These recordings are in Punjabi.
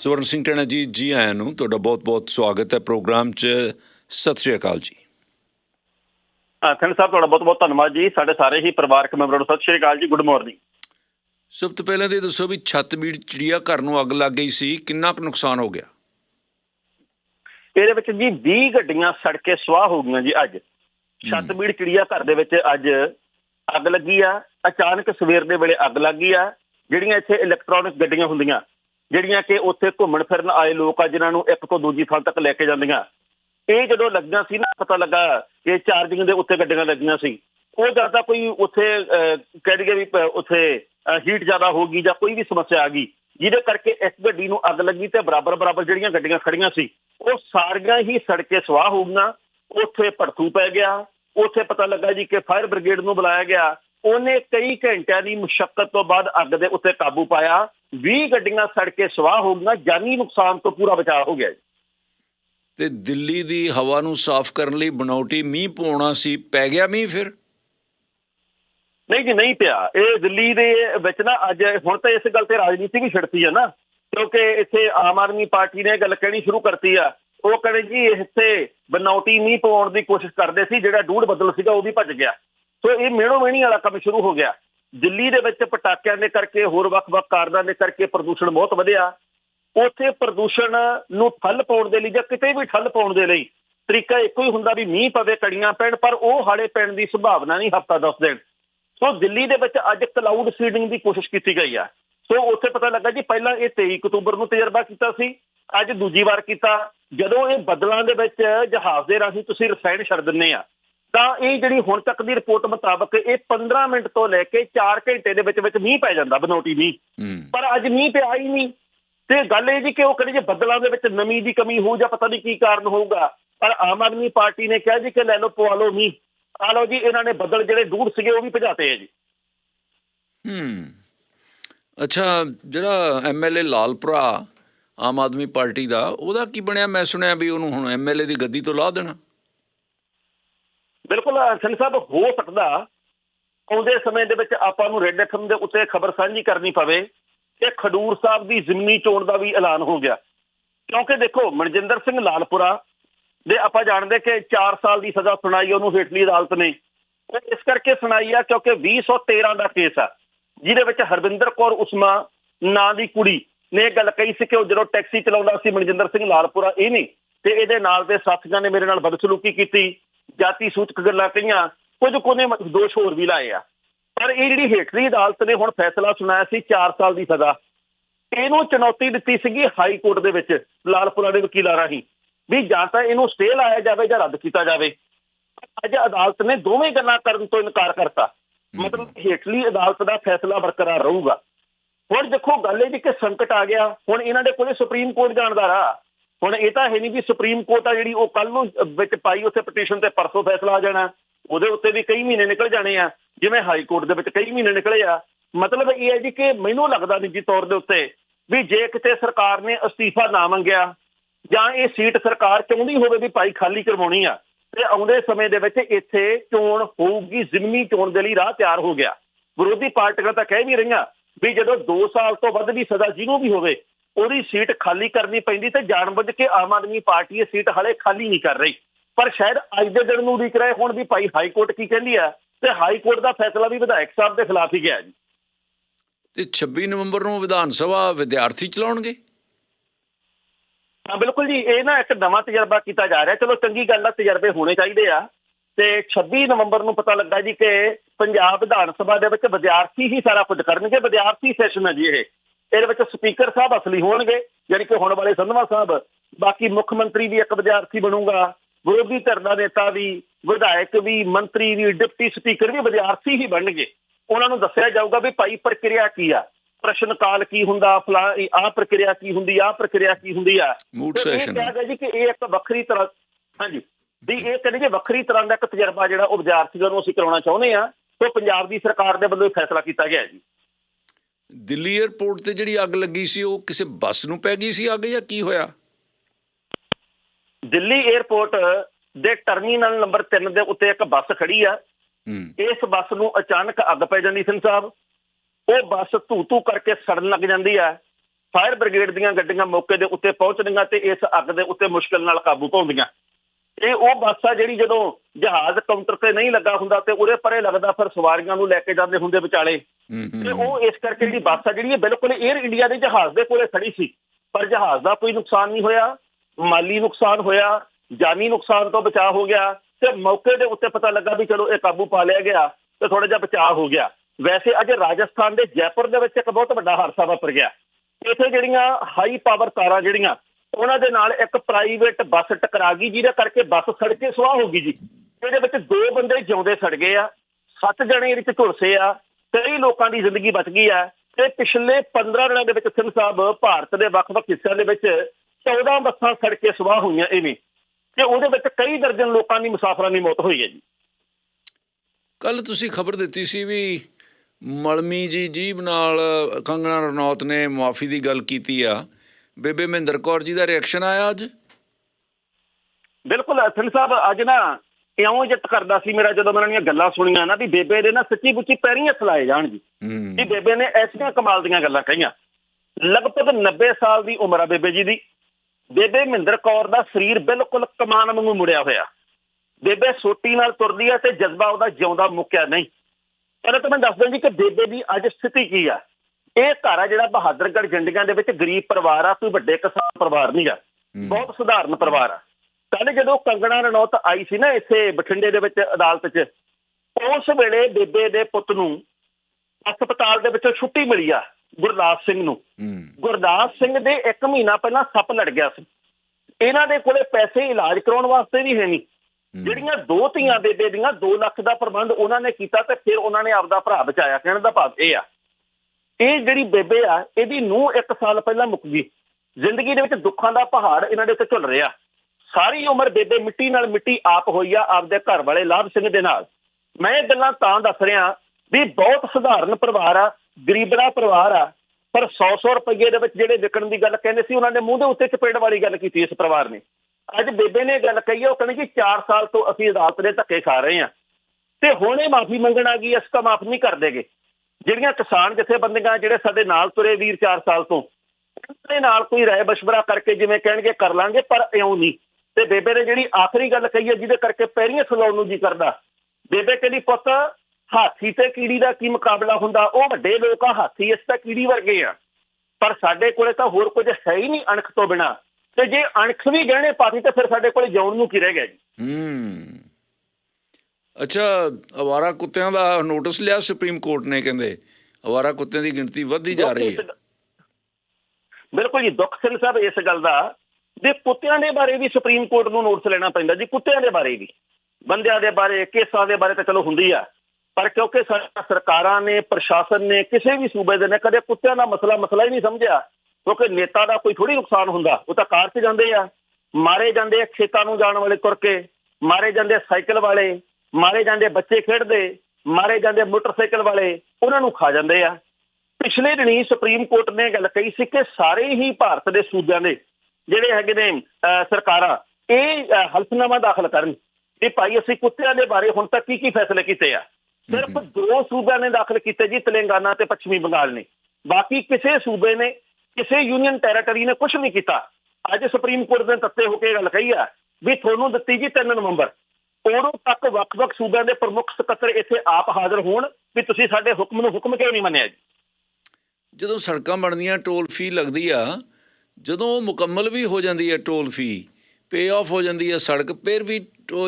ਸਵਰਨ ਸਿੰਘ ਟਣਾ ਜੀ ਜੀ ਆਇਆਂ ਨੂੰ ਤੁਹਾਡਾ ਬਹੁਤ-ਬਹੁਤ ਸਵਾਗਤ ਹੈ ਪ੍ਰੋਗਰਾਮ 'ਚ। ਸਤਿ ਸ਼੍ਰੀ ਅਕਾਲ ਜੀ। ਖੰਡ ਸਾਹਿਬ ਤੁਹਾਡਾ ਬਹੁਤ ਬਹੁਤ ਧੰਨਵਾਦ ਜੀ। ਸਾਡੇ ਸਾਰੇ ਹੀ ਪਰਿਵਾਰਕ ਮੈਂਬਰਾਂ ਨੂੰ ਸਤਿ ਸ਼੍ਰੀ ਅਕਾਲ ਜੀ। ਗੁੱਡ ਮਾਰਨਿੰਗ ਸਭ ਤੋਂ ਪਹਿਲਾਂ ਤੇ ਦੱਸੋ ਵੀ ਛੱਤਬੀੜ ਚਿੜੀਆ ਘਰ ਨੂੰ ਅੱਗ ਲੱਗ ਗਈ ਸੀ। ਕਿੰਨਾ ਕੁ ਨੁਕਸਾਨ ਹੋ ਗਿਆ? ਇਹਦੇ ਵਿੱਚ ਜੀ 20 ਗੱਡੀਆਂ ਸੜ ਕੇ ਸਵਾਹ ਹੋ ਗਈਆਂ ਜੀ ਅੱਜ। ਛੱਤਬੀੜ ਚਿੜੀਆ ਘਰ ਦੇ ਵਿੱਚ ਅੱਜ ਅੱਗ ਲੱਗੀ ਆ। ਅਚਾਨਕ ਸਵੇਰ ਦੇ ਵੇਲੇ ਅੱਗ ਲੱਗੀ ਆ। ਜਿਹੜੀਆਂ ਇੱਥੇ ਇਲੈਕਟ੍ਰੋਨਿਕ ਗੱਡੀਆਂ ਹੁੰਦੀਆਂ ਜਿਹੜੀਆਂ ਕਿ ਉੱਥੇ ਘੁੰਮਣ ਫਿਰਨ ਆਏ ਲੋਕ ਆ ਜਿਨ੍ਹਾਂ ਨੂੰ ਇੱਕ ਤੋਂ ਦੂਜੀ ਥਾਂ ਤੱਕ ਲੈ ਕੇ ਜਾਂਦੀਆਂ। ਇਹ ਜਦੋਂ ਲੱਗੀਆਂ ਸੀ ਨਾ ਪਤਾ ਲੱਗਾ ਕਿ ਚਾਰਜਿੰਗ ਦੇ ਉੱਤੇ ਗੱਡੀਆਂ ਲੱਗੀਆਂ ਸੀ। ਉਹ ਜ਼ਿਆਦਾ ਕੋਈ ਉੱਥੇ ਅਹ, ਕਹਿ ਦਈਏ ਵੀ ਉੱਥੇ ਹੀਟ ਜ਼ਿਆਦਾ ਹੋ ਗਈ ਜਾਂ ਕੋਈ ਵੀ ਸਮੱਸਿਆ ਆ ਗਈ ਜਿਹਦੇ ਕਰਕੇ ਇੱਕ ਗੱਡੀ ਨੂੰ ਅੱਗ ਲੱਗੀ ਤੇ ਬਰਾਬਰ ਬਰਾਬਰ ਜਿਹੜੀਆਂ ਗੱਡੀਆਂ ਖੜੀਆਂ ਸੀ ਉਹ ਸਾਰੀਆਂ ਹੀ ਸੜ ਕੇ ਸਵਾਹ ਹੋ ਗਈਆਂ। ਉੱਥੇ ਭੜਥੂ ਪੈ ਗਿਆ। ਉੱਥੇ ਪਤਾ ਲੱਗਾ ਜੀ ਕਿ ਫਾਇਰ ਬ੍ਰਿਗੇਡ ਨੂੰ ਬੁਲਾਇਆ ਗਿਆ। ਉਹਨੇ ਕਈ ਘੰਟਿਆਂ ਦੀ ਮੁਸ਼ਕਲ ਤੋਂ ਬਾਅਦ ਅੱਗ ਦੇ ਉੱਤੇ ਕਾਬੂ ਪਾਇਆ। 20 ਗੱਡੀਆਂ ਸੜ ਕੇ ਸਵਾਹ ਹੋ ਗਈਆਂ ਜਾਨੀ ਨੁਕਸਾਨ ਤੋਂ ਪੂਰਾ ਬਚਾਅ ਹੋ ਗਿਆ ਤੇ ਦਿੱਲੀ ਦੀ ਹਵਾ ਨੂੰ ਸਾਫ਼ ਕਰਨ ਲਈ ਬਣਾਉਟੀ ਮੀਂਹ ਪਾਉਣਾ ਸੀ ਪੈ ਗਿਆ ਮੀਂਹ ਫਿਰ? ਨਹੀਂ ਜੀ ਨਹੀਂ ਪਿਆ। ਇਹ ਦਿੱਲੀ ਦੇ ਵਿੱਚ ਨਾ ਅੱਜ ਹੁਣ ਤਾਂ ਇਸ ਗੱਲ ਤੇ ਰਾਜਨੀਤੀ ਵੀ ਛਿੜਤੀ ਹੈ ਨਾ ਕਿਉਂਕਿ ਇੱਥੇ ਆਮ ਆਦਮੀ ਪਾਰਟੀ ਨੇ ਗੱਲ ਕਹਿਣੀ ਸ਼ੁਰੂ ਕਰਤੀ ਆ। ਉਹ ਕਹਿੰਦੇ ਜੀ ਇੱਥੇ ਬਨੌਟੀ ਨਹੀਂ ਪਵਾਉਣ ਦੀ ਕੋਸ਼ਿਸ਼ ਕਰਦੇ ਸੀ ਜਿਹੜਾ ਡੂੜ ਬਦਲ ਸੀਗਾ ਉਹ ਵੀ ਭੱਜ ਗਿਆ। ਸੋ ਇਹ ਮੇਣੋ ਮੇਣੀ ਵਾਲਾ ਕੰਮ ਸ਼ੁਰੂ ਹੋ ਗਿਆ। ਦਿੱਲੀ ਦੇ ਵਿੱਚ ਪਟਾਕਿਆਂ ਦੇ ਕਰਕੇ, ਹੋਰ ਵੱਖ-ਵੱਖ ਕਾਰਨਾਂ ਦੇ ਕਰਕੇ ਪ੍ਰਦੂਸ਼ਣ ਬਹੁਤ ਵਧਿਆ। ਉੱਥੇ ਪ੍ਰਦੂਸ਼ਣ ਨੂੰ ਠੱਲ ਪਾਉਣ ਦੇ ਲਈ ਜਾਂ ਕਿਤੇ ਵੀ ਠੱਲ ਪਾਉਣ ਦੇ ਲਈ ਤਰੀਕਾ ਇੱਕੋ ਹੀ ਹੁੰਦਾ ਵੀ ਮੀਂਹ ਪਵੇ, ਕੜੀਆਂ ਪੈਣ, ਪਰ ਉਹ ਹਾਲੇ ਪੈਣ ਦੀ ਸੰਭਾਵਨਾ ਨਹੀਂ ਹਫਤਾ 10 ਦਿਨ। ਸੋ ਦਿੱਲੀ ਦੇ ਵਿੱਚ ਅੱਜ ਕਲਾਊਡ ਸੀਡਿੰਗ ਦੀ ਕੋਸ਼ਿਸ਼ ਕੀਤੀ ਗਈ ਆ। ਸੋ ਉੱਥੇ ਪਤਾ ਲੱਗਾ ਜੀ, ਪਹਿਲਾਂ ਇਹ 23 ਅਕਤੂਬਰ ਨੂੰ ਤਜਰਬਾ ਕੀਤਾ ਸੀ, ਅੱਜ ਦੂਜੀ ਵਾਰ ਕੀਤਾ। ਜਦੋਂ ਇਹ ਬਦਲਾਂ ਦੇ ਵਿੱਚ ਜਹਾਜ਼ ਦੇ ਰਾਹੀਂ ਤੁਸੀਂ ਰਸਾਇਣ ਛੱਡ ਦਿੰਨੇ ਆ ਤਾਂ ਇਹ ਜਿਹੜੀ ਹੁਣ ਤੱਕ ਦੀ ਰਿਪੋਰਟ ਮੁਤਾਬਕ ਇਹ 15 ਮਿੰਟ ਤੋਂ ਲੈ ਕੇ 4 ਘੰਟੇ ਦੇ ਵਿੱਚ ਵਿੱਚ ਮੀਂਹ ਪੈ ਜਾਂਦਾ ਬਨੌਟੀ ਮੀਂਹ। ਹੂੰ। ਪਰ ਅੱਜ ਮੀਂਹ ਪਿਆ ਹੀ ਨਹੀਂ। ਤੇ ਗੱਲ ਇਹ ਜੀ ਕਿ ਉਹ ਕਹਿੰਦੇ ਜੇ ਬੱਦਲਾਂ ਦੇ ਵਿੱਚ ਨਮੀ ਦੀ ਕਮੀ ਹੋਊ ਜਾਂ ਪਤਾ ਨਹੀਂ ਕੀ ਕਾਰਨ ਹੋਊਗਾ ਪਰ ਆਮ ਆਦਮੀ ਪਾਰਟੀ ਨੇ ਕਿਹਾ ਜੀ ਕਿ ਲੈ ਲਓ ਪਵਾ ਲਓ ਮੀਂਹ। ਆ ਲਓ ਜੀ ਇਹਨਾਂ ਨੇ ਬੱਦਲ ਜਿਹੜੇ ਦੂਰ ਸੀਗੇ ਉਹ ਵੀ ਭਜਾਤੇ ਆ ਜੀ। ਹੂੰ। ਅੱਛਾ ਜਿਹੜਾ ਐਮਐਲਏ ਲਾਲਪੁਰਾ ਆਮ ਆਦਮੀ ਪਾਰਟੀ ਦਾ ਉਹਦਾ ਕੀ ਬਣਿਆ? ਮੈਂ ਸੁਣਿਆ ਵੀ ਉਹਨੂੰ ਹੁਣ ਐਮਐਲਏ ਦੀ ਗੱਦੀ ਤੋਂ ਲਾਹ ਦੇਣਾ। ਬਿਲਕੁਲ ਸਿੰਘ ਸਾਹਿਬ, ਹੋ ਸਕਦਾ ਆਉਂਦੇ ਸਮੇਂ ਦੇ ਵਿੱਚ ਆਪਾਂ ਨੂੰ ਰੈੱਡ ਐਫਐਮ ਦੇ ਉੱਤੇ ਖਬਰ ਸਾਂਝੀ ਕਰਨੀ ਪਵੇ ਕਿ ਖਡੂਰ ਸਾਹਿਬ ਦੀ ਜ਼ਿਮਨੀ ਚੋਣ ਦਾ ਵੀ ਐਲਾਨ ਹੋ ਗਿਆ। ਕਿਉਂਕਿ ਦੇਖੋ, ਮਨਜਿੰਦਰ ਸਿੰਘ ਲਾਲਪੁਰਾ ਦੇ ਆਪਾਂ ਜਾਣਦੇ ਕਿ 4 ਸਾਲ ਦੀ ਸਜ਼ਾ ਸੁਣਾਈ ਉਹਨੂੰ ਹੇਠਲੀ ਅਦਾਲਤ ਨੇ। ਉਹ ਇਸ ਕਰਕੇ ਸੁਣਾਈ ਆ ਕਿਉਂਕਿ 2013 ਦਾ ਕੇਸ ਆ, ਜਿਹਦੇ ਵਿੱਚ ਹਰਵਿੰਦਰ ਕੌਰ ਉਸਮਾ ਨਾਂ ਦੀ ਕੁੜੀ ਨੇ ਇਹ ਗੱਲ ਕਹੀ ਸੀ ਕਿ ਉਹ ਜਦੋਂ ਟੈਕਸੀ ਚਲਾਉਂਦਾ ਸੀ ਮਨਜਿੰਦਰ ਸਿੰਘ ਲਾਲਪੁਰਾ, ਇਹ ਨਹੀਂ, ਤੇ ਇਹਦੇ ਨਾਲ ਦੇ ਸਾਥੀਆਂ ਨੇ ਮੇਰੇ ਨਾਲ ਬਦਸਲੂਕੀ ਕੀਤੀ। ਜਾਤੀ ਸੂਚਕ ਗੱਲਾਂ ਕਹੀਆਂ ਕੁਝ ਕੋਨੇ ਦੋਸ਼ ਹੋਰ ਵੀ ਲਾਏ ਆ। ਪਰ ਇਹ ਜਿਹੜੀ ਹੇਠਲੀ ਅਦਾਲਤ ਨੇ ਹੁਣ ਫੈਸਲਾ ਸੁਣਾਇਆ ਸੀ 4 ਸਾਲ ਦੀ ਸਜ਼ਾ। ਇਹਨੂੰ ਚੁਣੌਤੀ ਦਿੱਤੀ ਸੀਗੀ ਹਾਈ ਕੋਰਟ ਦੇ ਵਿੱਚ ਲਾਲਪੁਰਾ ਦੇ ਵਕੀਲਾਂ ਰਾਹੀਂ। ਵੀ ਜਾਂ ਤਾਂ ਇਹਨੂੰ ਸਟੇ ਲਾਇਆ ਜਾਵੇ ਜਾਂ ਰੱਦ ਕੀਤਾ ਜਾਵੇ। ਅੱਜ ਅਦਾਲਤ ਨੇ ਦੋਵੇਂ ਗੱਲਾਂ ਕਰਨ ਤੋਂ ਇਨਕਾਰ ਕਰਤਾ। ਮਤਲਬ ਹੇਠਲੀ ਅਦਾਲਤ ਦਾ ਫੈਸਲਾ ਬਰਕਰਾਰ ਰਹੂਗਾ। ਹੁਣ ਦੇਖੋ ਗੱਲ ਇਹ ਜੀ ਕਿ ਸੰਕਟ ਆ ਗਿਆ। ਹੁਣ ਇਹਨਾਂ ਦੇ ਕੋਲੇ ਸੁਪਰੀਮ ਕੋਰਟ ਜਾਣ ਦਾ ਰਾਹ। ਹੁਣ ਇਹ ਤਾਂ ਹੈ ਨਹੀਂ ਵੀ ਸੁਪਰੀਮ ਕੋਰਟ ਆ ਜਿਹੜੀ ਉਹ ਕੱਲ ਨੂੰ ਵਿੱਚ ਪਾਈ ਉੱਥੇ ਪਟੀਸ਼ਨ ਤੇ ਪਰਸੋਂ ਫੈਸਲਾ ਆ ਜਾਣਾ। ਉਹਦੇ ਉੱਤੇ ਵੀ ਕਈ ਮਹੀਨੇ ਨਿਕਲ ਜਾਣੇ ਆ। ਜਿਵੇਂ ਹਾਈ ਕੋਰਟ ਦੇ ਵਿੱਚ ਕਈ ਮਹੀਨੇ ਨਿਕਲੇ ਆ। ਮਤਲਬ ਇਹ ਹੈ ਜੀ ਕਿ ਮੈਨੂੰ ਲੱਗਦਾ ਨਿੱਜੀ ਤੌਰ ਦੇ ਉੱਤੇ ਵੀ ਜੇ ਕਿਤੇ ਸਰਕਾਰ ਨੇ ਅਸਤੀਫਾ ਨਾ ਮੰਗਿਆ ਜਾਂ ਇਹ ਸੀਟ ਸਰਕਾਰ ਚਾਹੁੰਦੀ ਹੋਵੇ ਵੀ ਭਾਈ ਖਾਲੀ ਕਰਵਾਉਣੀ ਆ, ਤੇ ਆਉਂਦੇ ਸਮੇਂ ਦੇ ਵਿੱਚ ਇੱਥੇ ਚੋਣ ਹੋਊਗੀ, ਜ਼ਿਮਨੀ ਚੋਣ ਦੇ ਲਈ ਰਾਹ ਤਿਆਰ ਹੋ ਗਿਆ। ਵਿਰੋਧੀ ਪਾਰਟੀਆਂ ਤਾਂ ਕਹਿ ਵੀ ਰਹੀਆਂ ਵੀ ਜਦੋਂ 2 ਸਾਲ ਤੋਂ ਵੱਧ ਦੀ ਸਜ਼ਾ ਜਿਹਨੂੰ ਵੀ ਹੋਵੇ ਉਹਦੀ ਸੀਟ ਖਾਲੀ ਕਰਨੀ ਪੈਂਦੀ ਤੇ ਜਾਣਬੁੱਝ ਕੇ ਆਮ ਆਦਮੀ ਪਾਰਟੀ ਇਹ ਸੀਟ ਹਲੇ ਖਾਲੀ ਨਹੀਂ ਕਰ ਰਹੀ। ਪਰ ਸ਼ਾਇਦ ਅੱਜ ਦੇ ਦਿਨ ਨੂੰ ਉਡੀਕ ਰਹੇ ਹੁਣ ਵੀ ਭਾਈ ਹਾਈ ਕੋਰਟ ਕੀ ਕਹਿੰਦੀ ਆ ਤੇ ਹਾਈ ਕੋਰਟ ਦਾ ਫੈਸਲਾ ਵੀ ਵਿਧਾਇਕ ਸਾਹਿਬ ਦੇ ਖਿਲਾਫ ਹੀ ਗਿਆ ਜੀ। ਤੇ 26 ਨਵੰਬਰ ਨੂੰ ਵਿਧਾਨ ਸਭਾ ਵਿਦਿਆਰਥੀ ਚਲਾਉਣਗੇ? ਹਾਂ ਬਿਲਕੁਲ ਜੀ ਇਹ ਨਾ ਇੱਕ ਨਵਾਂ ਤਜਰਬਾ ਕੀਤਾ ਜਾ ਰਿਹਾ। ਚਲੋ ਚੰਗੀ ਗੱਲ ਆ ਤਜਰਬੇ ਹੋਣੇ ਚਾਹੀਦੇ ਆ। ਤੇ 26 ਨਵੰਬਰ ਨੂੰ ਪਤਾ ਲੱਗਾ ਜੀ ਕਿ ਪੰਜਾਬ ਵਿਧਾਨ ਸਭਾ ਦੇ ਵਿੱਚ ਵਿਦਿਆਰਥੀ ਹੀ ਸਾਰਾ ਕੁਝ ਕਰਨਗੇ। ਵਿਦਿਆਰਥੀ ਸੈਸ਼ਨ ਹੈ ਜੀ ਇਹ। ਇਹਦੇ ਵਿੱਚ ਸਪੀਕਰ ਸਾਹਿਬ ਅਸਲੀ ਹੋਣਗੇ ਯਾਨੀ ਕਿ ਹੁਣ ਵਾਲੇ ਸੰਧਵਾ ਸਾਹਿਬ ਬਾਕੀ ਮੁੱਖ ਮੰਤਰੀ ਵੀ ਇੱਕ ਵਿਦਿਆਰਥੀ ਬਣੂਗਾ ਵਿਰੋਧੀ ਧਿਰ ਦਾ ਨੇਤਾ ਵੀ ਵਿਧਾਇਕ ਵੀ ਮੰਤਰੀ ਵੀ ਡਿਪਟੀ ਸਪੀਕਰ ਵੀ ਵਿਦਿਆਰਥੀ ਹੀ ਬਣਨਗੇ। ਉਹਨਾਂ ਨੂੰ ਦੱਸਿਆ ਜਾਊਗਾ ਵੀ ਭਾਈ ਪ੍ਰਕਿਰਿਆ ਕੀ ਆ? ਪ੍ਰਸ਼ਨ ਕਾਲ ਕੀ ਹੁੰਦਾ ਫਲਾ ਆਹ ਪ੍ਰਕਿਰਿਆ ਕੀ ਹੁੰਦੀ ਆ ਪ੍ਰਕਿਰਿਆ ਕੀ ਹੁੰਦੀ ਆ? Session। ਕਿਹਾ ਗਿਆ ਜੀ ਕਿ ਇਹ ਇੱਕ ਵੱਖਰੀ ਤਰ੍ਹਾਂ ਹਾਂਜੀ ਵੀ ਇਹ ਕਹਿੰਦੇ ਜੀ ਵੱਖਰੀ ਤਰ੍ਹਾਂ ਦਾ ਇੱਕ ਤਜਰਬਾ ਜਿਹੜਾ ਉਹ ਵਿਦਿਆਰਥੀਆਂ ਨੂੰ ਅਸੀਂ ਕਰਾਉਣਾ ਚਾਹੁੰਦੇ ਆ ਤੇ ਪੰਜਾਬ ਦੀ ਸਰਕਾਰ ਦੇ ਵੱਲੋਂ ਫੈਸਲਾ ਕੀਤਾ ਗਿਆ ਹੈ ਜੀ। ਦਿੱਲੀ 에ਅਰਪੋਰਟ ਤੇ ਜਿਹੜੀ ਅੱਗ ਲੱਗੀ ਸੀ ਉਹ ਕਿਸੇ ਬੱਸ ਨੂੰ ਪੈ ਗਈ ਸੀ ਅੱਗ ਜਾਂ ਕੀ ਹੋਇਆ? ਦਿੱਲੀ 에ਅਰਪੋਰਟ ਦੇ ਟਰਮੀਨਲ ਨੰਬਰ 3 ਦੇ ਉੱਤੇ ਇੱਕ ਬੱਸ ਖੜੀ ਆ। ਇਸ ਬੱਸ ਨੂੰ ਅਚਾਨਕ ਅੱਗ ਪੈ ਜਾਂਦੀ ਸਿੰਘ ਸਾਹਿਬ। ਉਹ ਬੱਸ ਧੂ ਧੂ ਕਰਕੇ ਸੜਨ ਲੱਗ ਜਾਂਦੀ ਆ। ਫਾਇਰ ਬ੍ਰਿਗੇਡ ਦੀਆਂ ਗੱਡੀਆਂ ਮੌਕੇ ਦੇ ਉੱਤੇ ਪਹੁੰਚਦੀਆਂ ਤੇ ਇਸ ਅੱਗ ਦੇ ਉੱਤੇ ਮੁਸ਼ਕਲ ਨਾਲ ਕਾਬੂ ਪਾਉਂਦੀਆਂ। ਇਹ ਉਹ ਬੱਸ ਆ ਜਿਹੜੀ ਜਦੋਂ ਜਹਾਜ਼ ਕਾਊਂਟਰ ਤੇ ਨਹੀਂ ਲੱਗਾ ਹੁੰਦਾ ਤੇ ਉਰੇ ਪਰੇ ਲੱਗਦਾ ਫਿਰ ਸਵਾਰੀਆਂ ਨੂੰ ਲੈ ਕੇ ਜਾਂਦੇ ਹੁੰਦੇ ਵਿਚਾਲੇ। ਤੇ ਉਹ ਇਸ ਕਰਕੇ ਜਿਹੜੀ ਬੱਸ ਆ ਜਿਹੜੀ ਇਹ ਬਿਲਕੁਲ 에ਅਰ ਇੰਡੀਆ ਦੇ ਜਹਾਜ਼ ਦੇ ਕੋਲੇ ਖੜੀ ਸੀ। ਪਰ ਜਹਾਜ਼ ਦਾ ਕੋਈ ਨੁਕਸਾਨ ਨਹੀਂ ਹੋਇਆ ਮਾਲੀ ਨੁਕਸਾਨ ਹੋਇਆ ਜਾਨੀ ਨੁਕਸਾਨ ਤੋਂ ਬਚਾਅ ਹੋ ਗਿਆ ਤੇ ਮੌਕੇ ਦੇ ਉੱਤੇ ਪਤਾ ਲੱਗਾ ਵੀ ਚਲੋ ਇਹ ਕਾਬੂ ਪਾ ਲਿਆ ਗਿਆ ਤੇ ਥੋੜਾ ਜਿਹਾ ਬਚਾਅ ਹੋ ਗਿਆ। ਵੈਸੇ ਅੱਜ ਰਾਜਸਥਾਨ ਦੇ ਜੈਪੁਰ ਦੇ ਵਿੱਚ ਇੱਕ ਬਹੁਤ ਵੱਡਾ ਹਾਦਸਾ ਵਾਪਰ ਗਿਆ। ਇੱਥੇ ਜਿਹੜੀਆਂ ਹਾਈ ਪਾਵਰ ਤਾਰਾਂ ਜਿਹੜੀਆਂ ਉਹਨਾਂ ਦੇ ਨਾਲ ਇੱਕ ਪ੍ਰਾਈਵੇਟ ਬੱਸ ਟਕਰਾ ਗਈ, ਜਿਹਦੇ ਕਰਕੇ ਬੱਸ ਸੜ ਕੇ ਸੁਆਹ ਹੋ ਗਈ ਜੀ। ਇਹਦੇ ਵਿੱਚ ਦੋ ਬੰਦੇ ਜਿਉਂਦੇ ਸੜ ਗਏ ਆ, ਸੱਤ ਜਣੇ ਇਹਦੇ ਵਿੱਚ ਝੁਲਸੇ ਆ, ਕਈ ਲੋਕਾਂ ਦੀ ਜ਼ਿੰਦਗੀ ਬਚ ਗਈ ਆ। ਤੇ ਪਿਛਲੇ 15 ਦਿਨਾਂ ਦੇ ਵਿੱਚ ਸਿੰਘ ਸਾਹਿਬ ਭਾਰਤ ਦੇ ਵੱਖ-ਵੱਖ ਹਿੱਸਿਆਂ ਦੇ ਵਿੱਚ 14 ਬੱਸਾਂ ਸੜ ਕੇ ਸੁਆਹ ਹੋਈਆਂ ਐਵੇਂ ਤੇ ਉਹਦੇ ਵਿੱਚ ਕਈ ਦਰਜਨ ਲੋਕਾਂ ਦੀ ਮੁਸਾਫਰਾਂ ਦੀ ਮੌਤ ਹੋਈ ਹੈ ਜੀ। ਕੱਲ ਤੁਸੀਂ ਖਬਰ ਦਿੱਤੀ ਸੀ ਵੀ ਮਲਮੀ ਜੀ ਜੀਬ ਨਾਲ ਕੰਗਣਾ ਰਣੌਤ ਨੇ ਮਾਫੀ ਦੀ ਗੱਲ ਕੀਤੀ ਆ। ਬੇਬੇ ਮਹਿੰਦਰ ਕੌਰ ਜੀ ਦਾ ਰਿਐਕਸ਼ਨ ਆਇਆ ਅੱਜ? ਬਿਲਕੁਲ ਸਿੰਘ ਸਾਹਿਬ ਅੱਜ ਨਾ ਇਉਂ ਜਿੱਤ ਕਰਦਾ ਸੀ ਮੇਰਾ ਜਦੋਂ ਮੈਂ ਉਹਨਾਂ ਗੱਲਾਂ ਸੁਣੀਆਂ ਨਾ ਵੀ ਬੇਬੇ ਦੇ ਨਾ ਸੱਚੀ ਮੁੱਚੀ ਪੈਰੀਂ ਹੱਥ ਲਾਏ ਜਾਣ ਜੀ। ਕਿ ਬੇਬੇ ਨੇ ਐਸੀਆਂ ਕਮਾਲ ਦੀਆਂ ਗੱਲਾਂ ਕਹੀਆਂ। ਲਗਭਗ 90 ਸਾਲ ਦੀ ਉਮਰ ਆ ਬੇਬੇ ਜੀ ਦੀ। ਬੇਬੇ ਮਹਿੰਦਰ ਕੌਰ ਦਾ ਸਰੀਰ ਬਿਲਕੁਲ ਕਮਾਨ ਵਾਂਗੂ ਮੁੜਿਆ ਹੋਇਆ। ਬੇਬੇ ਸੋਟੀ ਨਾਲ ਤੁਰਦੀ ਆ ਤੇ ਜਜ਼ਬਾ ਉਹਦਾ ਜਿਉਂਦਾ ਮੁੱਕਿਆ ਨਹੀਂ। ਪਹਿਲਾਂ ਤਾਂ ਮੈਂ ਦੱਸ ਦਿਆਂ ਜੀ ਕਿ ਬੇਬੇ ਦੀ ਅੱਜ ਸਥਿਤੀ ਕੀ ਆ। ਇਹ ਘਰ ਆ ਜਿਹੜਾ ਬਹਾਦਰਗੜ੍ਹ ਜੰਡੀਆਂ ਦੇ ਵਿੱਚ ਗਰੀਬ ਪਰਿਵਾਰ ਆ ਕੋਈ ਵੱਡੇ ਕਿਸਾਨ ਪਰਿਵਾਰ ਨਹੀਂ ਆ। ਬਹੁਤ ਸਧਾਰਨ ਪਰਿਵਾਰ ਆ। ਕੱਲ ਜਦੋਂ ਕੰਗਣਾ ਰਣੌਤ ਆਈ ਸੀ ਨਾ ਇੱਥੇ ਬਠਿੰਡੇ ਦੇ ਵਿੱਚ ਅਦਾਲਤ 'ਚ ਉਸ ਵੇਲੇ ਬੇਬੇ ਦੇ ਪੁੱਤ ਨੂੰ ਹਸਪਤਾਲ ਦੇ ਵਿੱਚੋਂ ਛੁੱਟੀ ਮਿਲੀ ਆ ਗੁਰਦਾਸ ਸਿੰਘ ਨੂੰ। ਗੁਰਦਾਸ ਸਿੰਘ ਦੇ 1 ਮਹੀਨਾ ਪਹਿਲਾਂ ਸੱਪ ਲੜ ਗਿਆ ਸੀ। ਇਹਨਾਂ ਦੇ ਕੋਲੇ ਪੈਸੇ ਇਲਾਜ ਕਰਾਉਣ ਵਾਸਤੇ ਵੀ ਹੈ ਨਹੀਂ। ਜਿਹੜੀਆਂ ਦੋ ਧੀਆਂ ਬੇਬੇ ਦੀਆਂ 2 ਲੱਖ ਦਾ ਪ੍ਰਬੰਧ ਉਹਨਾਂ ਨੇ ਕੀਤਾ ਤੇ ਫਿਰ ਉਹਨਾਂ ਨੇ ਆਪਦਾ ਭਰਾ ਬਚਾਇਆ ਕਹਿਣ ਦਾ ਭਾਵ ਇਹ ਆ ਇਹ ਜਿਹੜੀ ਬੇਬੇ ਆ, ਇਹਦੀ ਨੂੰਹ 1 ਸਾਲ ਪਹਿਲਾਂ ਮੁੱਕ ਗਈ। ਜ਼ਿੰਦਗੀ ਦੇ ਵਿੱਚ ਦੁੱਖਾਂ ਦਾ ਪਹਾੜ ਇਹਨਾਂ ਦੇ ਉੱਤੇ ਝੁੱਲ ਰਿਹਾ। ਸਾਰੀ ਉਮਰ ਬੇਬੇ ਮਿੱਟੀ ਨਾਲ ਮਿੱਟੀ ਆਪ ਹੋਈ ਆ, ਆਪਦੇ ਘਰ ਵਾਲੇ ਲਾਭ ਸਿੰਘ ਦੇ ਨਾਲ। ਮੈਂ ਇਹ ਗੱਲਾਂ ਤਾਂ ਦੱਸ ਰਿਹਾ ਵੀ ਬਹੁਤ ਸਧਾਰਨ ਪਰਿਵਾਰ ਆ ਗਰੀਬੜਾ ਪਰਿਵਾਰ ਆ, ਪਰ 100-100 ਰੁਪਏ ਦੇ ਵਿੱਚ ਜਿਹੜੇ ਵਿਕਣ ਦੀ ਗੱਲ ਕਹਿੰਦੇ ਸੀ, ਉਹਨਾਂ ਨੇ ਮੂੰਹ ਦੇ ਉੱਤੇ ਚਪੇੜ ਵਾਲੀ ਗੱਲ ਕੀਤੀ ਇਸ ਪਰਿਵਾਰ ਨੇ। ਅੱਜ ਬੇਬੇ ਨੇ ਇਹ ਗੱਲ ਕਹੀ ਆ, ਉਹ ਕਹਿੰਦੇ ਕਿ 4 ਸਾਲ ਤੋਂ ਅਸੀਂ ਅਦਾਲਤ ਦੇ ਧੱਕੇ ਖਾ ਰਹੇ ਹਾਂ ਤੇ ਹੁਣੇ ਮਾਫੀ ਮੰਗਣ ਆ ਗਈ, ਅਸੀਂ ਤਾਂ ਮਾਫ ਨਹੀਂ ਕਰ ਦੇਗੇ ਜਿਹੜੀਆਂ ਕਿਸਾਨ ਜਥੇਬੰਦੀਆਂ ਜਿਹੜੇ ਸਾਡੇ ਨਾਲ ਤੁਰੇ ਵੀਰ 4 ਸਾਲ ਤੋਂ ਦੇ ਨਾਲ ਕੋਈ ਰਾਏ ਮਸ਼ਵਰਾ ਕਰਕੇ ਜਿਵੇਂ ਕਹਿਣਗੇ ਕਰ ਲਾਂਗੇ, ਪਰ ਇਉਂ ਨਹੀਂ। ਤੇ ਬੇਬੇ ਨੇ ਜਿਹੜੀ ਆਖਰੀ ਗੱਲ ਕਹੀ ਹੈ, ਜਿਹਦੇ ਕਰਕੇ ਪੈਰੀਆਂ ਖਲਾਉਣ ਨੂੰ ਜੀ ਕਰਦਾ। ਬੇਬੇ ਕਹਿੰਦੀ, ਪੁੱਤ, ਹਾਥੀ ਤੇ ਕੀੜੀ ਦਾ ਕੀ ਮੁਕਾਬਲਾ ਹੁੰਦਾ? ਉਹ ਵੱਡੇ ਲੋਕ ਆ, ਹਾਥੀ ਇਸ ਤਾਂ ਕੀੜੀ ਵਰਗੇ ਆ। ਪਰ ਸਾਡੇ ਕੋਲੇ ਤਾਂ ਹੋਰ ਕੁਝ ਹੈ ਹੀ ਨਹੀਂ ਅਣਖ ਤੋਂ ਬਿਨਾ। ਤੇ ਜੇ ਅਣਖ ਵੀ ਗਹਿਣੇ ਪਾਤੀ, ਤਾਂ ਫਿਰ ਸਾਡੇ ਕੋਲੇ ਜਾਉਣ ਨੂੰ ਕੀ ਰਹਿ ਗਿਆ ਜੀ? ਹੂੰ। ਅੱਛਾ ਅਵਾਰਾ ਕੁੱਤਿਆਂ ਦਾ ਨੋਟਿਸ ਲਿਆ ਸੁਪਰੀਮ ਕੋਰਟ ਨੇ ਕਹਿੰਦੇ। ਅਵਾਰਾ ਕੁੱਤਿਆਂ ਦੀ ਗਿਣਤੀ ਵੱਧਦੀ ਜਾ ਰਹੀ ਹੈ। ਬਿਲਕੁਲ ਜੀ ਦੁੱਖ ਸਿੰਘ ਸਾਹਿਬ ਇਸ ਗੱਲ ਦਾ। ਵੀ ਕੁੱਤਿਆਂ ਦੇ ਬਾਰੇ ਵੀ ਸੁਪਰੀਮ ਕੋਰਟ ਨੂੰ ਨੋਟਿਸ ਲੈਣਾ ਪੈਂਦਾ ਜੀ ਕੁੱਤਿਆਂ ਦੇ ਬਾਰੇ ਵੀ। ਬੰਦਿਆਂ ਦੇ ਬਾਰੇ ਕੇਸਾਂ ਦੇ ਬਾਰੇ ਤਾਂ ਚਲੋ ਹੁੰਦੀ ਆ। ਪਰ ਕਿਉਂਕਿ ਸਰਕਾਰਾਂ ਨੇ ਪ੍ਰਸ਼ਾਸਨ ਨੇ ਕਿਸੇ ਵੀ ਸੂਬੇ ਦੇ ਨੇ ਕਦੇ ਕੁੱਤਿਆਂ ਦਾ ਮਸਲਾ ਮਸਲਾ ਹੀ ਨਹੀਂ ਸਮਝਿਆ। ਕਿਉਂਕਿ ਨੇਤਾ ਦਾ ਕੋਈ ਥੋੜੀ ਨੁਕਸਾਨ ਹੁੰਦਾ ਉਹ ਤਾਂ ਕਾਰ 'ਚ ਜਾਂਦੇ ਆ। ਮਾਰੇ ਜਾਂਦੇ ਆ ਖੇਤਾਂ ਨੂੰ ਜਾਣ ਵਾਲੇ ਤੁਰ ਕੇ ਮਾਰੇ ਜਾਂਦੇ ਆ ਸਾਈਕਲ ਵਾਲੇ। ਮਾਰੇ ਜਾਂਦੇ ਬੱਚੇ ਖੇਡਦੇ ਮਾਰੇ ਜਾਂਦੇ ਮੋਟਰਸਾਈਕਲ ਵਾਲੇ ਉਹਨਾਂ ਨੂੰ ਖਾ ਜਾਂਦੇ ਆ। ਪਿਛਲੇ ਦਿਨੀ ਸੁਪਰੀਮ ਕੋਰਟ ਨੇ ਗੱਲ ਕਹੀ ਸੀ ਕਿ ਸਾਰੇ ਹੀ ਭਾਰਤ ਦੇ ਸੂਬਿਆਂ ਦੇ ਜਿਹੜੇ ਹੈਗੇ ਨੇ ਸਰਕਾਰਾਂ ਇਹ ਹਲਫਨਾਮਾ ਦਾਖਲ ਕਰਨ ਕਿ ਭਾਈ ਅਸੀਂ ਕੁੱਤਿਆਂ ਦੇ ਬਾਰੇ ਹੁਣ ਤੱਕ ਕੀ ਕੀ ਫੈਸਲੇ ਕੀਤੇ ਆ? ਸਿਰਫ ਦੋ ਸੂਬਿਆਂ ਨੇ ਦਾਖਲ ਕੀਤੇ ਜੀ ਤੇਲੰਗਾਨਾ ਤੇ ਪੱਛਮੀ ਬੰਗਾਲ ਨੇ। ਬਾਕੀ ਕਿਸੇ ਸੂਬੇ ਨੇ ਕਿਸੇ ਯੂਨੀਅਨ ਟੈਰੀਟਰੀ ਨੇ ਕੁਝ ਨਹੀਂ ਕੀਤਾ। ਅੱਜ ਸੁਪਰੀਮ ਕੋਰਟ ਨੇ ਤੱਤੇ ਹੋ ਕੇ ਗੱਲ ਕਹੀ ਆ ਵੀ ਤੁਹਾਨੂੰ ਦਿੱਤੀ ਜੀ 3 ਨਵੰਬਰ। ਉਦੋਂ ਤੱਕ ਵੱਖ-ਵੱਖ ਸੂਬਿਆਂ ਦੇ ਪ੍ਰਮੁੱਖ ਸਕੱਤਰ ਇੱਥੇ ਆਪ ਹਾਜ਼ਰ ਹੋਣ ਵੀ ਤੁਸੀਂ ਸਾਡੇ ਹੁਕਮ ਨੂੰ ਹੁਕਮ ਕਿਉਂ ਨਹੀਂ ਮੰਨਿਆ ਜੀ? ਜਦੋਂ ਸੜਕਾਂ ਬਣਦੀਆਂ ਟੋਲ ਫੀ ਲੱਗਦੀ ਆ ਜਦੋਂ ਉਹ ਮੁਕੰਮਲ ਵੀ ਹੋ ਜਾਂਦੀ ਹੈ ਟੋਲ ਫੀ ਪੇ ਆਫ ਹੋ ਜਾਂਦੀ ਹੈ ਸੜਕ ਫਿਰ ਵੀ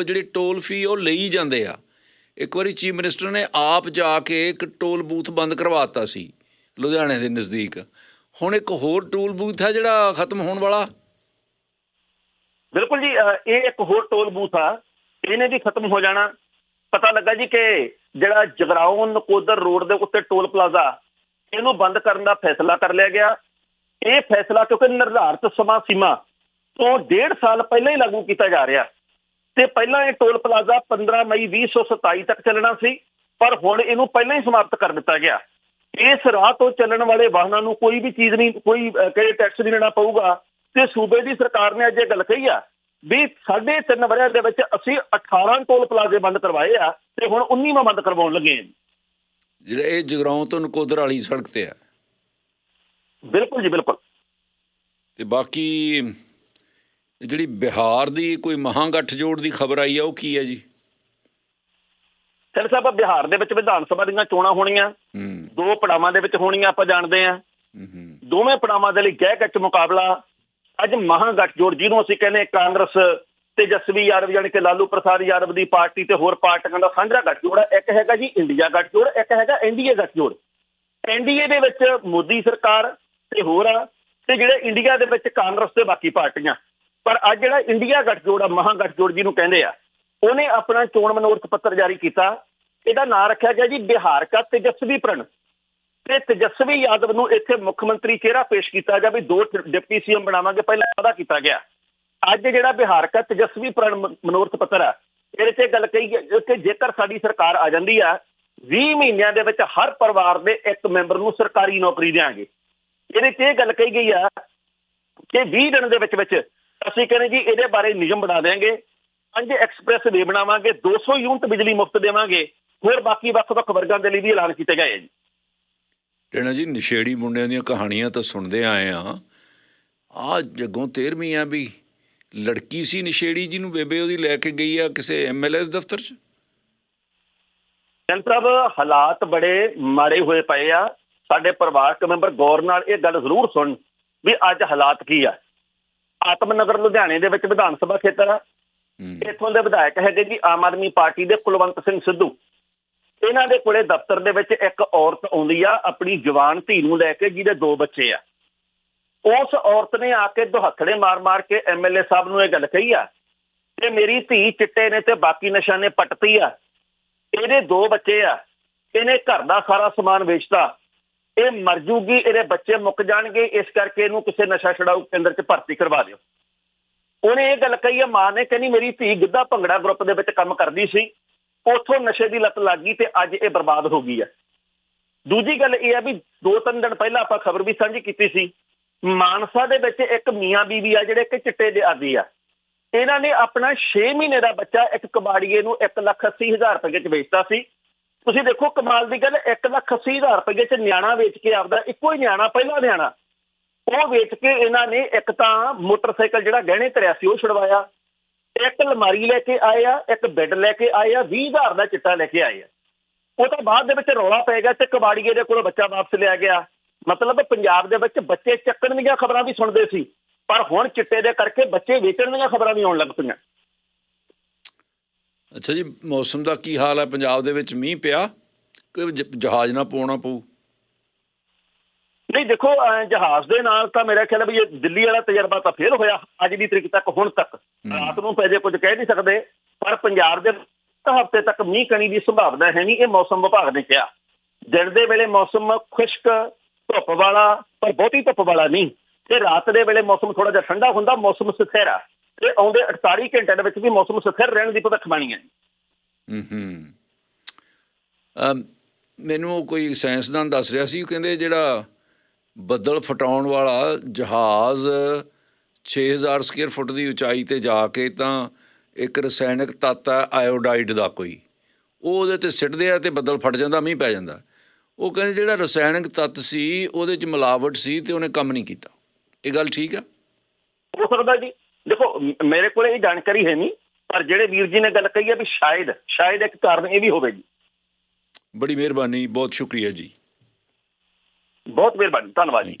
ਜਿਹੜੀ ਟੋਲ ਫੀ ਉਹ ਲਈ ਜਾਂਦੇ ਆ। ਇੱਕ ਵਾਰੀ ਚੀਫ ਮਿਨਿਸਟਰ ਨੇ ਆਪ ਜਾ ਕੇ ਇੱਕ ਟੋਲ ਬੂਥ ਬੰਦ ਕਰਵਾਤਾ ਸੀ ਲੁਧਿਆਣੇ ਦੇ ਨਜ਼ਦੀਕ। ਹੁਣ ਇੱਕ ਹੋਰ ਟੋਲ ਬੂਥ ਹੈ ਜਿਹੜਾ ਖਤਮ ਹੋਣ ਵਾਲਾ? ਬਿਲਕੁਲ ਜੀ ਇਹ ਇੱਕ ਹੋਰ ਟੋਲ ਬੂਥ ਆ ਇਹਨੇ ਵੀ ਖਤਮ ਹੋ ਜਾਣਾ। ਪਤਾ ਲੱਗਾ ਜੀ ਕਿ ਜਿਹੜਾ ਜਗਰਾਉਂ ਨਕੋਦਰ ਰੋਡ ਦੇ ਉੱਤੇ ਟੋਲ ਪਲਾਜ਼ਾ ਇਹਨੂੰ ਬੰਦ ਕਰਨ ਦਾ ਫੈਸਲਾ ਕਰ ਲਿਆ ਗਿਆ। ਇਹ ਫੈਸਲਾ ਕਿਉਂਕਿ ਨਿਰਧਾਰਤ ਸਮਾਂ ਸੀਮਾ ਤੋਂ ਡੇਢ ਸਾਲ ਪਹਿਲਾਂ ਹੀ ਲਾਗੂ ਕੀਤਾ ਜਾ ਰਿਹਾ। ਤੇ ਪਹਿਲਾਂ ਇਹ ਟੋਲ ਪਲਾਜ਼ਾ 15 ਮਈ 2027 ਤੱਕ ਚੱਲਣਾ ਸੀ ਪਰ ਹੁਣ ਇਹਨੂੰ ਪਹਿਲਾਂ ਹੀ ਸਮਾਪਤ ਕਰ ਦਿੱਤਾ ਗਿਆ। ਇਸ ਰਾਹ ਤੋਂ ਚੱਲਣ ਵਾਲੇ ਵਾਹਨਾਂ ਨੂੰ ਕੋਈ ਵੀ ਚੀਜ਼ ਨਹੀਂ ਕੋਈ ਅਹ, ਕਹੇ ਟੈਕਸ ਨਹੀਂ ਦੇਣਾ ਪਊਗਾ। ਤੇ ਸੂਬੇ ਦੀ ਸਰਕਾਰ ਨੇ ਅੱਜ ਇਹ ਗੱਲ ਕਹੀ ਆ ਵੀ ਸਾਢੇ ਤਿੰਨ ਵਰਿਆਂ ਦੇ ਵਿੱਚ ਅਸੀਂ 18 ਟੋਲ ਪਲਾਜ਼ੇ ਬੰਦ ਕਰਵਾਏ ਆ ਤੇ ਹੁਣ 19ਵਾਂ ਬੰਦ ਕਰਵਾਉਣ ਲੱਗੇ ਹਾਂ ਜਿਹੜਾ ਇਹ ਜਗਰਾਉਂ ਤੋਂ ਨਕੋਦਰ ਵਾਲੀ ਸੜਕ ਤੇ ਆ। ਬਿਲਕੁਲ ਜੀ ਬਿਲਕੁਲ। ਤੇ ਬਾਕੀ ਜਿਹੜੀ ਬਿਹਾਰ ਦੀ ਕੋਈ ਮਹਾਂਗਠ ਜੋੜ ਦੀ ਖਬਰ ਆਈ ਆ ਉਹ ਕੀ ਹੈ ਜੀ? ਸਿਰ ਸਾਹਿਬ ਬਿਹਾਰ ਦੇ ਵਿੱਚ ਵਿਧਾਨ ਸਭਾ ਦੀਆਂ ਚੋਣਾਂ ਹੋਣੀਆਂ ਦੋ ਪੜਾਵਾਂ ਦੇ ਵਿੱਚ ਹੋਣੀਆਂ ਆਪਾਂ ਜਾਣਦੇ ਹੂੰ ਦੋਵੇਂ ਪੜਾਵਾਂ ਦੇ ਲਈ ਗਹਿ ਕੱਚ ਮੁਕਾਬਲਾ ਅੱਜ ਮਹਾਗਠਜੋੜ ਜਿਹਨੂੰ ਅਸੀਂ ਕਹਿੰਦੇ ਕਾਂਗਰਸ, ਤੇਜਸਵੀ ਯਾਦਵ ਯਾਨੀ ਕਿ ਲਾਲੂ ਪ੍ਰਸਾਦ ਯਾਦਵ ਦੀ ਪਾਰਟੀ ਤੇ ਹੋਰ ਪਾਰਟੀਆਂ ਦਾ ਸਾਂਝਾ ਗੱਠਜੋੜ ਹੈ। ਇੱਕ ਹੈਗਾ ਜੀ ਇੰਡੀਆ ਗੱਠਜੋੜ ਇੱਕ ਹੈਗਾ ਐਨਡੀਏ ਗੱਠਜੋੜ ਐਨਡੀਏ ਦੇ ਵਿੱਚ ਮੋਦੀ ਸਰਕਾਰ ਤੇ ਹੋਰ ਆ ਤੇ ਜਿਹੜੇ ਇੰਡੀਆ ਦੇ ਵਿੱਚ ਕਾਂਗਰਸ ਤੇ ਬਾਕੀ ਪਾਰਟੀਆਂ। ਪਰ ਅੱਜ ਜਿਹੜਾ ਇੰਡੀਆ ਗੱਠਜੋੜ ਆ ਮਹਾਗਠਜੋੜ ਜਿਹਨੂੰ ਕਹਿੰਦੇ ਆ, ਉਹਨੇ ਆਪਣਾ ਚੋਣ ਮਨੋਰਥ ਪੱਤਰ ਜਾਰੀ ਕੀਤਾ। ਇਹਦਾ ਨਾਂ ਰੱਖਿਆ ਗਿਆ ਜੀ ਬਿਹਾਰ ਕਾ ਤੇਜਸਵੀ ਪ੍ਰਣ। ਤੇ ਤੇਜਸਵੀ ਯਾਦਵ ਨੂੰ ਇੱਥੇ ਮੁੱਖ ਮੰਤਰੀ ਚਿਹਰਾ ਪੇਸ਼ ਕੀਤਾ ਗਿਆ ਵੀ ਦੋ ਡ- ਡਿਪਟੀ ਸੀਐਮ ਬਣਾਵਾਂਗੇ, ਪਹਿਲਾਂ ਵਾਅਦਾ ਕੀਤਾ ਗਿਆ। ਅੱਜ ਜਿਹੜਾ ਬਿਹਾਰ ਦਾ ਤੇਜਸਵੀ ਪ੍ਰਣ ਮਨੋਰਥ ਪੱਤਰ ਆ ਇਹਦੇ ਤੇ ਗੱਲ ਕਹੀ ਕਿ ਜੇਕਰ ਸਾਡੀ ਸਰਕਾਰ ਆ ਜਾਂਦੀ ਆ 20 ਮਹੀਨਿਆਂ ਦੇ ਵਿੱਚ ਹਰ ਪਰਿਵਾਰ ਦੇ ਇੱਕ ਮੈਂਬਰ ਨੂੰ ਸਰਕਾਰੀ ਨੌਕਰੀ ਦੇਵਾਂਗੇ ਇਹਦੇ 'ਚ ਇਹ ਗੱਲ ਕਹੀ ਗਈ ਆ ਕਿ 20 ਦਿਨ ਦੇ ਵਿੱਚ ਵਿੱਚ ਅਸੀਂ ਕਹਿੰਦੇ ਜੀ ਇਹਦੇ ਬਾਰੇ ਨਿਯਮ ਬਣਾ ਦੇਵਾਂਗੇ ਪੰਜ ਐਕਸਪ੍ਰੈਸ ਵੇ ਬਣਾਵਾਂਗੇ 200 ਯੂਨਿਟ ਬਿਜਲੀ ਮੁਫਤ ਦੇਵਾਂਗੇ, ਹੋਰ ਬਾਕੀ ਵੱਖ-ਵੱਖ ਵਰਗਾਂ ਦੇ ਲਈ ਵੀ ਐਲਾਨ ਕੀਤੇ ਗਏ ਆ ਜੀ। ਟੈਣਾ ਜੀ ਨਸ਼ੇੜੀ ਮੁੰਡਿਆਂ ਦੀਆਂ ਕਹਾਣੀਆਂ ਤਾਂ ਸੁਣਦੇ ਆਏ ਆ ਆ ਜੱਗੋਂ 13ਵੀਂ ਆ ਵੀ ਲੜਕੀ ਸੀ ਨਸ਼ੇੜੀ ਜਿਹਨੂੰ ਬੇਬੇ ਉਹਦੀ ਲੈ ਕੇ ਗਈ ਆ ਕਿਸੇ ਐਮਐਲਏ ਦਫ਼ਤਰ 'ਚ? ਜਨ ਸਾਹਿਬ ਹਾਲਾਤ ਬੜੇ ਮਾੜੇ ਹੋਏ ਪਏ ਆ। ਸਾਡੇ ਪਰਿਵਾਰਕ ਮੈਂਬਰ ਗੌਰ ਨਾਲ ਇਹ ਗੱਲ ਜ਼ਰੂਰ ਸੁਣ ਵੀ ਅੱਜ ਹਾਲਾਤ ਕੀ ਆ। ਆਤਮਨਗਰ ਲੁਧਿਆਣੇ ਦੇ ਵਿੱਚ ਵਿਧਾਨ ਸਭਾ ਖੇਤਰ ਆ। ਇੱਥੋਂ ਦੇ ਵਿਧਾਇਕ ਹੈਗੇ ਜੀ ਆਮ ਆਦਮੀ ਪਾਰਟੀ ਦੇ ਕੁਲਵੰਤ ਸਿੰਘ ਸਿੱਧੂ। ਇਹਨਾਂ ਦੇ ਕੋਲੇ ਦਫ਼ਤਰ ਦੇ ਵਿੱਚ ਇੱਕ ਔਰਤ ਆਉਂਦੀ ਆ, ਆਪਣੀ ਜਵਾਨ ਧੀ ਨੂੰ ਲੈ ਕੇ, ਜਿਹਦੇ ਦੋ ਬੱਚੇ ਆ। ਉਸ ਔਰਤ ਨੇ ਆ ਕੇ ਦੁਹੱਥੜੇ ਮਾਰ-ਮਾਰ ਕੇ ਐਮਐਲਏ ਸਾਹਿਬ ਨੂੰ ਇਹ ਗੱਲ ਕਹੀ ਆ ਕਿ ਮੇਰੀ ਧੀ ਚਿੱਟੇ ਨੇ ਤੇ ਬਾਕੀ ਨਸ਼ਾ ਨੇ ਪੱਟਤੀ ਆ। ਇਹਦੇ ਦੋ ਬੱਚੇ ਆ। ਇਹਨੇ ਘਰ ਦਾ ਸਾਰਾ ਸਮਾਨ ਵੇਚਤਾ। ਇਹ ਮਰ ਜੂਗੀ, ਇਹਦੇ ਬੱਚੇ ਮੁੱਕ ਜਾਣਗੇ, ਇਸ ਕਰਕੇ ਇਹਨੂੰ ਕਿਸੇ ਨਸ਼ਾ ਛਡਾਊ ਕੇਂਦਰ 'ਚ ਭਰਤੀ ਕਰਵਾ ਦਿਓ। ਉਹਨੇ ਇਹ ਗੱਲ ਕਹੀ ਆ, ਮਾਂ ਨੇ ਕਹਿੰਦੀ, ਮੇਰੀ ਧੀ ਗਿੱਧਾ ਭੰਗੜਾ ਗਰੁੱਪ ਦੇ ਵਿੱਚ ਕੰਮ ਕਰਦੀ ਸੀ। ਉੱਥੋਂ ਨਸ਼ੇ ਦੀ ਲੱਤ ਲੱਗ ਗਈ ਤੇ ਅੱਜ ਇਹ ਬਰਬਾਦ ਹੋ ਗਈ ਹੈ ਦੂਜੀ ਗੱਲ ਇਹ ਹੈ ਵੀ ਦੋ ਤਿੰਨ ਦਿਨ ਪਹਿਲਾਂ ਆਪਾਂ ਖਬਰ ਵੀ ਸਾਂਝੀ ਕੀਤੀ ਸੀ ਮਾਨਸਾ ਦੇ ਵਿੱਚ ਇੱਕ ਮੀਆਂ ਬੀਵੀ ਆ ਜਿਹੜੇ ਕਿ ਚਿੱਟੇ ਦੇ ਆਦੀ ਆ। ਇਹਨਾਂ ਨੇ ਆਪਣਾ 6 ਮਹੀਨੇ ਦਾ ਬੱਚਾ ਇੱਕ ਕਬਾੜੀਏ ਨੂੰ 1,80,000 ਰੁਪਏ 'ਚ ਵੇਚਤਾ ਸੀ। ਤੁਸੀਂ ਦੇਖੋ ਕਮਾਲ ਦੀ ਗੱਲ 1,80,000 ਰੁਪਏ 'ਚ ਨਿਆਣਾ ਵੇਚ ਕੇ ਆਪਦਾ ਇੱਕੋ ਹੀ ਨਿਆਣਾ ਪਹਿਲਾ ਨਿਆਣਾ। ਉਹ ਵੇਚ ਕੇ ਇਹਨਾਂ ਨੇ ਇੱਕ ਤਾਂ ਮੋਟਰਸਾਈਕਲ ਜਿਹੜਾ ਗਹਿਣੇ ਧਰਿਆ ਸੀ ਉਹ ਛੁਡਵਾਇਆ। ਇੱਕ ਅਲਮਾਰੀ ਲੈ ਕੇ ਆਏ ਆ, ਇੱਕ ਬੈੱਡ ਲੈ ਕੇ ਆਏ ਆ 20000 ਦਾ ਚਿੱਟਾ ਲੈ ਕੇ ਆਏ ਆ। ਉਹ ਤਾਂ ਬਾਅਦ ਦੇ ਵਿੱਚ ਰੌਲਾ ਪੈ ਗਿਆ ਤੇ ਕਬਾੜੀਏ ਦੇ ਕੋਲ ਬੱਚਾ ਵਾਪਸ ਲਿਆ ਗਿਆ। ਮਤਲਬ ਪੰਜਾਬ ਦੇ ਵਿੱਚ ਬੱਚੇ ਚੱਕਣ ਦੀਆਂ ਖਬਰਾਂ ਵੀ ਸੁਣਦੇ ਸੀ, ਪਰ ਹੁਣ ਚਿੱਟੇ ਦੇ ਕਰਕੇ ਬੱਚੇ ਵੇਚਣ ਦੀਆਂ ਖਬਰਾਂ ਵੀ ਆਉਣ ਲੱਗ ਪਈਆਂ। ਅੱਛਾ ਜੀ, ਮੌਸਮ ਦਾ ਕੀ ਹਾਲ ਹੈ? ਪੰਜਾਬ ਦੇ ਵਿੱਚ ਮੀਂਹ ਪਿਆ ਕਿ ਜਹਾਜ਼ ਨਾ ਪਾਉਣਾ ਪਊ। ਨਹੀਂ ਦੇਖੋ ਜਹਾਜ਼ ਦੇ ਨਾਲ ਤਾਂ ਮੇਰਾ ਖਿਆਲ ਹੈ ਵੀ ਇਹ ਦਿੱਲੀ ਵਾਲਾ ਤਜਰਬਾ ਤਾਂ ਫੇਲ ਹੋਇਆ ਅੱਜ ਦੀ ਤਰੀਕ ਤੱਕ ਹੁਣ ਤੱਕ। ਰਾਤ ਨੂੰ ਪੈ ਜੇ ਕੁਝ ਕਹਿ ਨਹੀਂ ਸਕਦੇ ਪਰ ਪੰਜਾਬ ਦੇ ਹਫ਼ਤੇ ਤੱਕ ਮੀਂਹ ਕਣੀ ਦੀ ਸੰਭਾਵਨਾ ਹੈ ਨਹੀਂ ਇਹ ਮੌਸਮ ਵਿਭਾਗ ਨੇ ਕਿਹਾ। ਦਿਨ ਦੇ ਵੇਲੇ ਮੌਸਮ ਖੁਸ਼ਕ ਧੁੱਪ ਵਾਲਾ ਪਰ ਬਹੁਤੀ ਧੁੱਪ ਵਾਲਾ ਨਹੀਂ। ਤੇ ਰਾਤ ਦੇ ਵੇਲੇ ਮੌਸਮ ਥੋੜਾ ਜਿਹਾ ਠੰਡਾ ਹੁੰਦਾ ਮੌਸਮ ਸਥਿਰ ਆ ਤੇ ਆਉਂਦੇ 48 ਘੰਟਿਆਂ ਦੇ ਵਿੱਚ ਵੀ ਮੌਸਮ ਸਥਿਰ ਰਹਿਣ ਦੀ ਭਵਿੱਖਬਾਣੀ ਹੈ। ਹੂੰ ਹੂੰ ਮੈਨੂੰ ਕੋਈ ਸਾਇੰਸਦਾਨ ਦੱਸ ਰਿਹਾ ਸੀ ਉਹ ਕਹਿੰਦੇ ਜਿਹੜਾ ਬੱਦਲ ਫਟਾਉਣ ਵਾਲਾ ਜਹਾਜ਼ 6000 ਸਕੁਅਰ ਫੁੱਟ ਦੀ ਉਚਾਈ ਤੇ ਜਾ ਕੇ ਤਾਂ ਇੱਕ ਰਸਾਇਣਿਕ ਤੱਤ ਹੈ ਆਇਓਡਾਈਡ ਦਾ ਕੋਈ। ਉਹ ਉਹਦੇ ਤੇ ਸਿੱਟਦੇ ਆ ਤੇ ਬੱਦਲ ਫਟ ਜਾਂਦਾ ਮੀਂਹ ਪੈ ਜਾਂਦਾ। ਉਹ ਕਹਿੰਦੇ ਜਿਹੜਾ ਰਸਾਇਣਿਕ ਤੱਤ ਸੀ ਉਹਦੇ ਚ ਮਿਲਾਵਟ ਸੀ ਤੇ ਉਹਨੇ ਕੰਮ ਨਹੀਂ ਕੀਤਾ। ਇਹ ਗੱਲ ਠੀਕ ਆ? ਹੋ ਸਕਦਾ ਜੀ। ਦੇਖੋ ਮੇਰੇ ਕੋਲ ਇਹ ਜਾਣਕਾਰੀ ਹੈ ਨਹੀਂ ਪਰ ਜਿਹੜੇ ਵੀਰ ਜੀ ਨੇ ਗੱਲ ਕਹੀ ਹੈ ਵੀ ਸ਼ਾਇਦ ਸ਼ਾਇਦ ਇੱਕ ਕਾਰਨ ਇਹ ਵੀ ਹੋਵੇ ਜੀ। ਬੜੀ ਮਿਹਰਬਾਨੀ ਬਹੁਤ ਸ਼ੁਕਰੀਆ ਜੀ। ਬਹੁਤ ਮਿਹਰਬਾਨੀ ਧੰਨਵਾਦ ਜੀ।